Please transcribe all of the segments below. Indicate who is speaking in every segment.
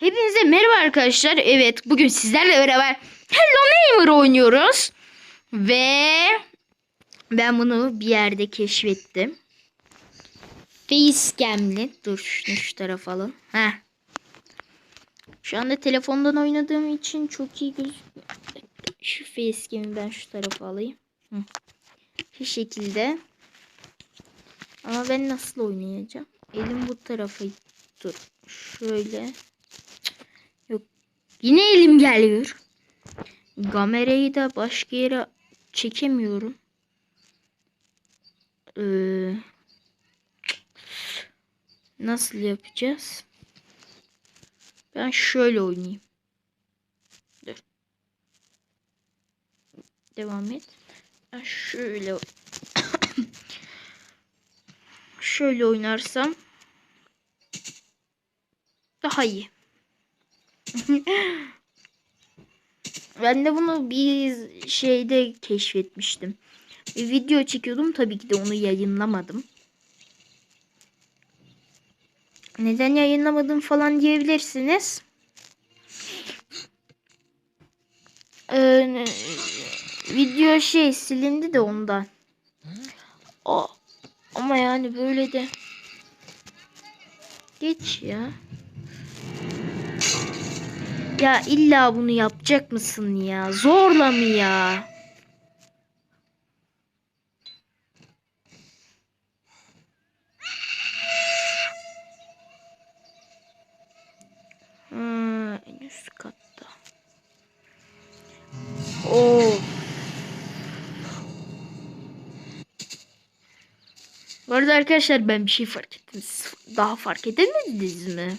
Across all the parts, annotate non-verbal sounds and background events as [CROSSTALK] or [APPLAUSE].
Speaker 1: Hepinize merhaba arkadaşlar. Evet bugün sizlerle beraber Hello Neighbor oynuyoruz. Ve ben bunu bir yerde keşfettim. Facecam'li. Dur şunu şu tarafa alalım. Heh. Şu anda telefondan oynadığım için çok iyi gözükmüyor. Şu facecam'i ben şu tarafa alayım. Hı. Şu şekilde. Ama ben nasıl oynayacağım? Elim bu tarafa. Dur. Şöyle. Yine elim geliyor. Kamerayı da başka yere çekemiyorum. Ee, nasıl yapacağız? Ben şöyle oynayayım. Dur. Devam et. Ben şöyle [COUGHS] şöyle oynarsam daha iyi. [LAUGHS] ben de bunu bir şeyde keşfetmiştim. Bir video çekiyordum tabii ki de onu yayınlamadım. Neden yayınlamadım falan diyebilirsiniz. Ee, video şey silindi de ondan. O ama yani böyle de geç ya. Ya illa bunu yapacak mısın ya? Zorla mı ya? Ha, en üst katta. Oo. Bu arada arkadaşlar ben bir şey fark ettim. Siz Daha fark edemediniz mi?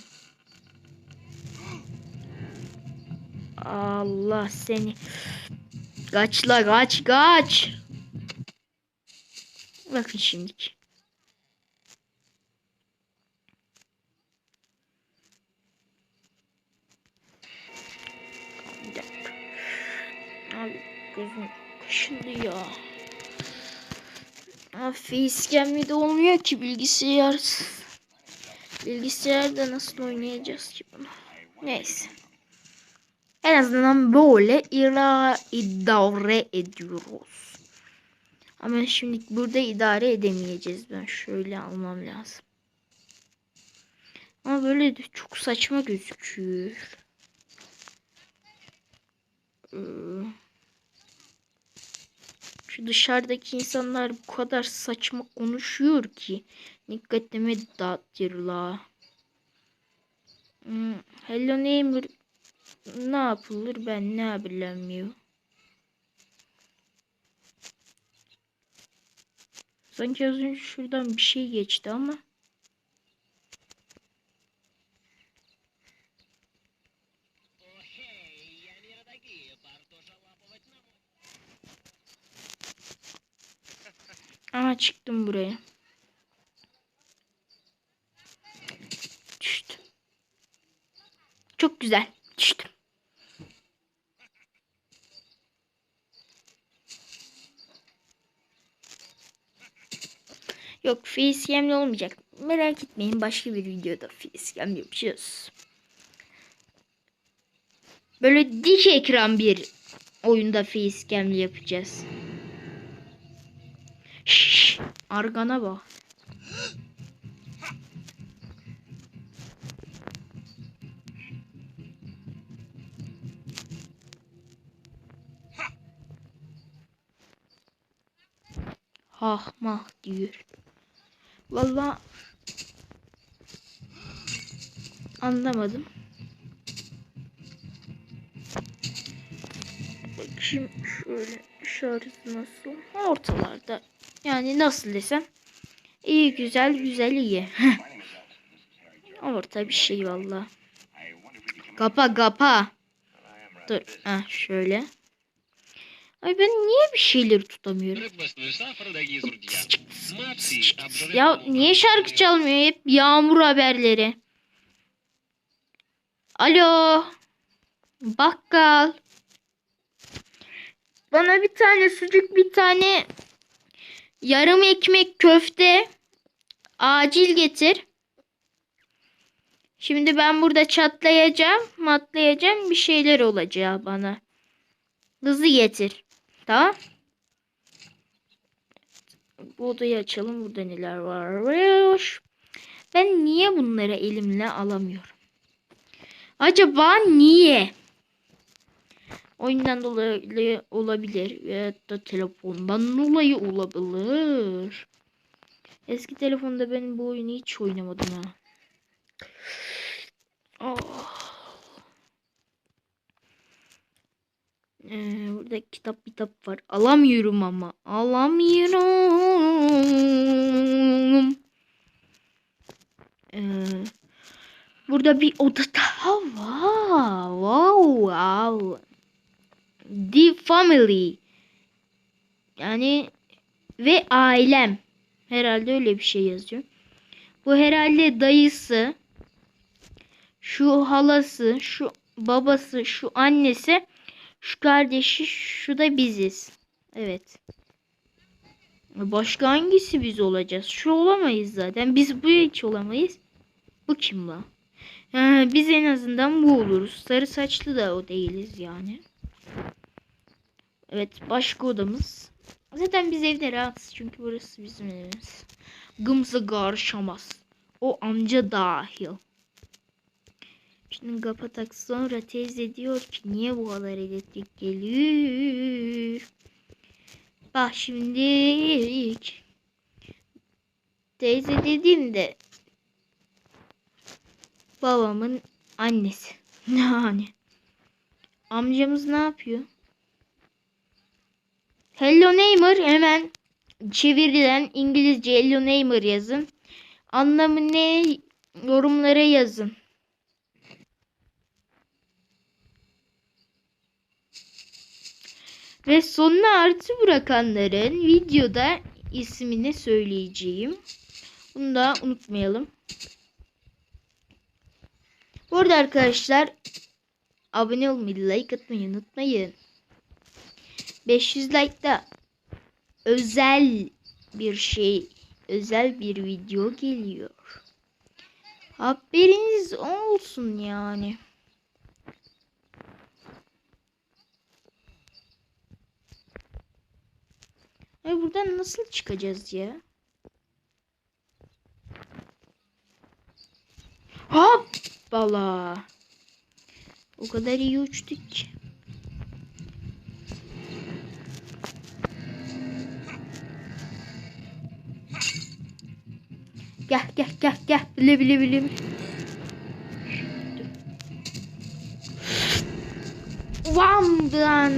Speaker 1: Allah seni. Kaçla kaç kaç. Bakın dakika. Abi gözüm kaşındı ya. Facecam de olmuyor ki bilgisayar. Bilgisayarda nasıl oynayacağız ki bunu? Neyse. En azından böyle ira idare ediyoruz. Ama şimdi burada idare edemeyeceğiz. Ben şöyle almam lazım. Ama böyle de çok saçma gözüküyor. Ee, Şu dışarıdaki insanlar bu kadar saçma konuşuyor ki dikkatimi dağıtırlar. Hmm, Hello neighbor ne yapılır ben ne bilemiyorum. Sanki az önce şuradan bir şey geçti ama. Aha çıktım buraya. Düştüm. Çok güzel. Düştüm. Yok facecam'le olmayacak. Merak etmeyin başka bir videoda facecam yapacağız. Böyle dik ekran bir oyunda facecam yapacağız. Şşş, arkana bak. Hah mah diyor. Vallahi anlamadım. Bakayım şöyle şarj nasıl? Ortalarda. Yani nasıl desem. İyi güzel güzel iyi. [LAUGHS] Orta bir şey vallahi. Kapa kapa. Dur. Ha şöyle. Ay ben niye bir şeyleri tutamıyorum? ya niye şarkı çalmıyor? Hep yağmur haberleri. Alo. Bakkal. Bana bir tane sucuk, bir tane yarım ekmek köfte acil getir. Şimdi ben burada çatlayacağım, matlayacağım bir şeyler olacak bana. Hızlı getir. Tamam. Bu odayı açalım. Burada neler var? Ben niye bunları elimle alamıyorum? Acaba niye? Oyundan dolayı olabilir. Ya da telefondan dolayı olabilir. Eski telefonda ben bu oyunu hiç oynamadım ha. Oh. Ee, burada kitap kitap var. Alamıyorum ama. Alamıyorum. Ee, burada bir oda daha var. Wow, wow. The Family. Yani ve ailem. Herhalde öyle bir şey yazıyor. Bu herhalde dayısı. Şu halası, şu babası, şu annesi, şu kardeşi, şu da biziz. Evet. Başka hangisi biz olacağız? Şu olamayız zaten. Biz bu hiç olamayız. Bu kim la? Ha, biz en azından bu oluruz. Sarı saçlı da o değiliz yani. Evet başka odamız. Zaten biz evde rahatsız çünkü burası bizim evimiz. Gımsı karışamaz. O amca dahil. Şimdi kapatak sonra teyze diyor ki niye bu kadar elektrik geliyor? Bak şimdi ilk teyze dediğimde babamın annesi. [LAUGHS] Yani amcamız ne yapıyor? Hello Neighbor hemen çevirilen İngilizce Hello Neighbor yazın. Anlamı ne yorumlara yazın. Ve sonuna artı bırakanların videoda ismini söyleyeceğim. Bunu da unutmayalım. Bu arada arkadaşlar abone olmayı, like atmayı unutmayın. 500 like'da özel bir şey, özel bir video geliyor. Haberiniz olsun yani. Ay buradan nasıl çıkacağız ya? Hoppala. O kadar iyi uçtuk ki. Gel gel gel gel. Bile bile bile. Vamdan.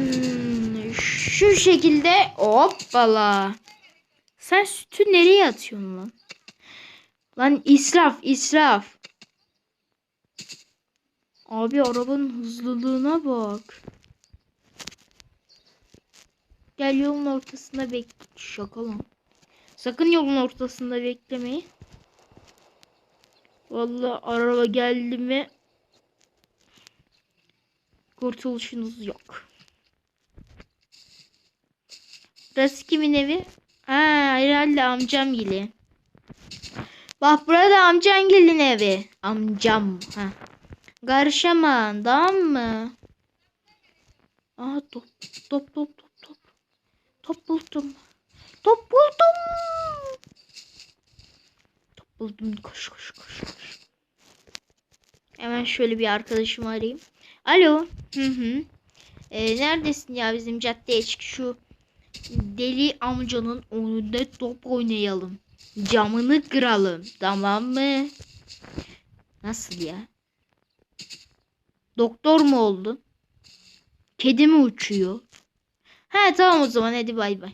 Speaker 1: Şu şekilde hoppala. Sen sütü nereye atıyorsun lan? Lan israf israf. Abi arabanın hızlılığına bak. Gel yolun ortasında bek. Şaka lan. Sakın yolun ortasında beklemeyin. Vallahi araba geldi mi kurtuluşunuz yok. Burası kimin evi? Ha herhalde amcam gibi. Bak burada amcam gelin evi. Amcam. Ha. Karışaman tamam mı? Aa top top top top top. Top buldum. Top buldum. Top buldum. Koş koş koş koş. Hemen şöyle bir arkadaşımı arayayım. Alo. Hı hı. Ee, neredesin ya bizim caddeye çık şu deli amcanın önünde top oynayalım. Camını kıralım. Tamam mı? Nasıl ya? Doktor mu oldun? Kedi mi uçuyor? Ha tamam o zaman hadi bay bay.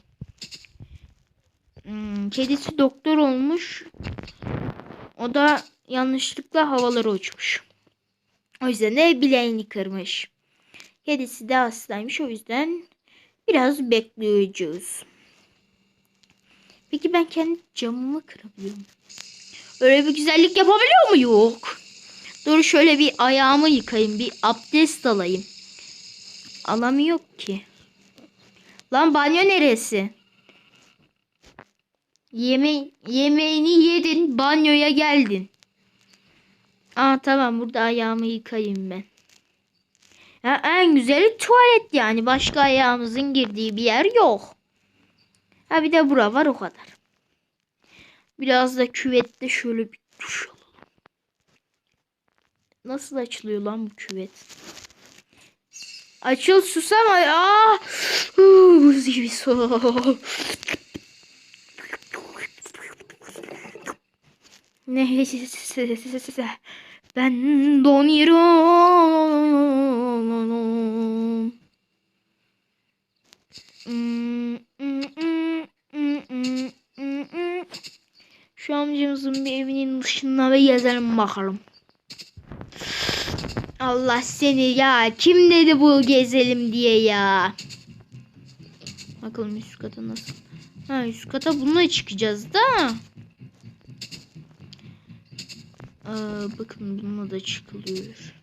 Speaker 1: Hmm, kedisi doktor olmuş. O da yanlışlıkla havalara uçmuş. O yüzden de bileğini kırmış. Kedisi de hastaymış. O yüzden biraz bekleyeceğiz. Peki ben kendi camımı kırabiliyor muyum? Öyle bir güzellik yapabiliyor mu? Yok. Dur şöyle bir ayağımı yıkayayım. Bir abdest alayım. Alamıyor ki. Lan banyo neresi? Yeme yemeğini yedin. Banyoya geldin. Aa tamam burada ayağımı yıkayayım ben. Ya en güzeli tuvalet yani. Başka ayağımızın girdiği bir yer yok. Ha bir de bura var o kadar. Biraz da küvette şöyle bir duş alalım. Nasıl açılıyor lan bu küvet? Açıl susama ya. Huu, Buz gibi soğuk. Neyse [LAUGHS] ben donuyorum. Şu amcamızın bir evinin dışına ve gezelim bakalım. Allah seni ya. Kim dedi bu gezelim diye ya. Bakalım üst kata nasıl. Ha üst kata bununla çıkacağız da. Aa, bakın bununla da çıkılıyor.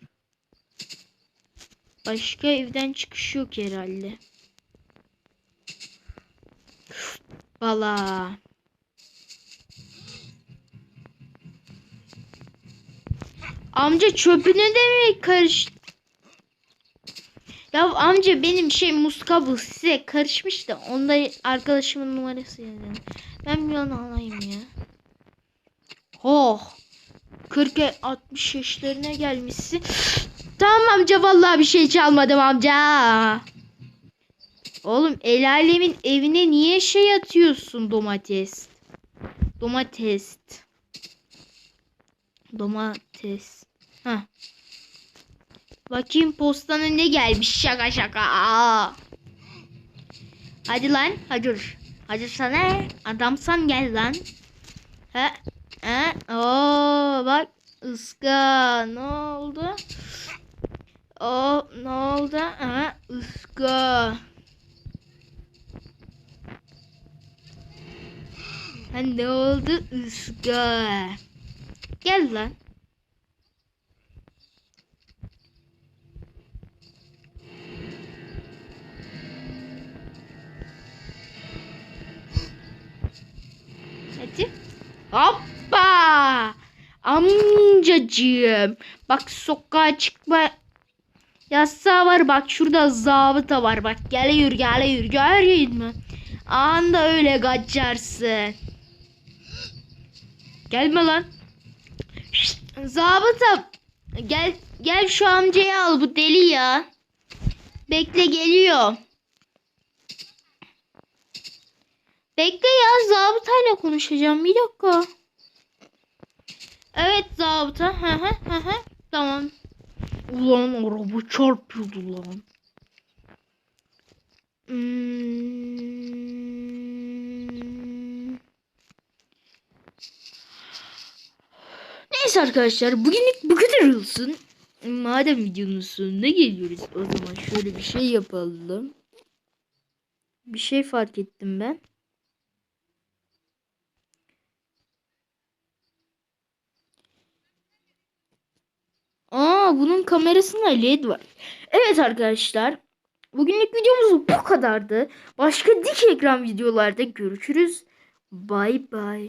Speaker 1: Başka evden çıkış yok herhalde. Valla. Amca çöpüne de mi karış? Ya amca benim şey muskabı size karışmış da onda arkadaşımın numarası yani. Ben bir onu alayım ya. Oh. 40 60 yaşlarına gelmişsin. Tamam amca vallahi bir şey çalmadım amca. Oğlum el alemin evine niye şey atıyorsun domates? Domates. Domates. Ha. Bakayım postana ne gelmiş şaka şaka. Aa. Hadi lan hadi. Hadi sana adamsan gel lan. Ha. Ha. Oo bak ıska ne oldu? O ne oldu? Ha ıska. Ha ne oldu? Iska. Gel lan. Hadi. Hoppa. Amcacığım. Bak sokağa çıkma yasağı var. Bak şurada zabıta var. Bak geliyor geliyor. Görüyor musun? Anda öyle kaçarsın. Gelme lan. Şşt, zabıta. Gel gel şu amcayı al bu deli ya. Bekle geliyor. Bekle ya zabıtayla konuşacağım bir dakika. Evet zabıta. Hı hı hı hı. Tamam. Ulan araba çarpıyordu lan. Hmm. Neyse arkadaşlar bugünlük bu kadar olsun. Madem videonun sonuna geliyoruz o zaman şöyle bir şey yapalım. Bir şey fark ettim ben. Aa bunun kamerasında led var. Evet arkadaşlar. Bugünlük videomuz bu kadardı. Başka dik ekran videolarda görüşürüz. Bay bay.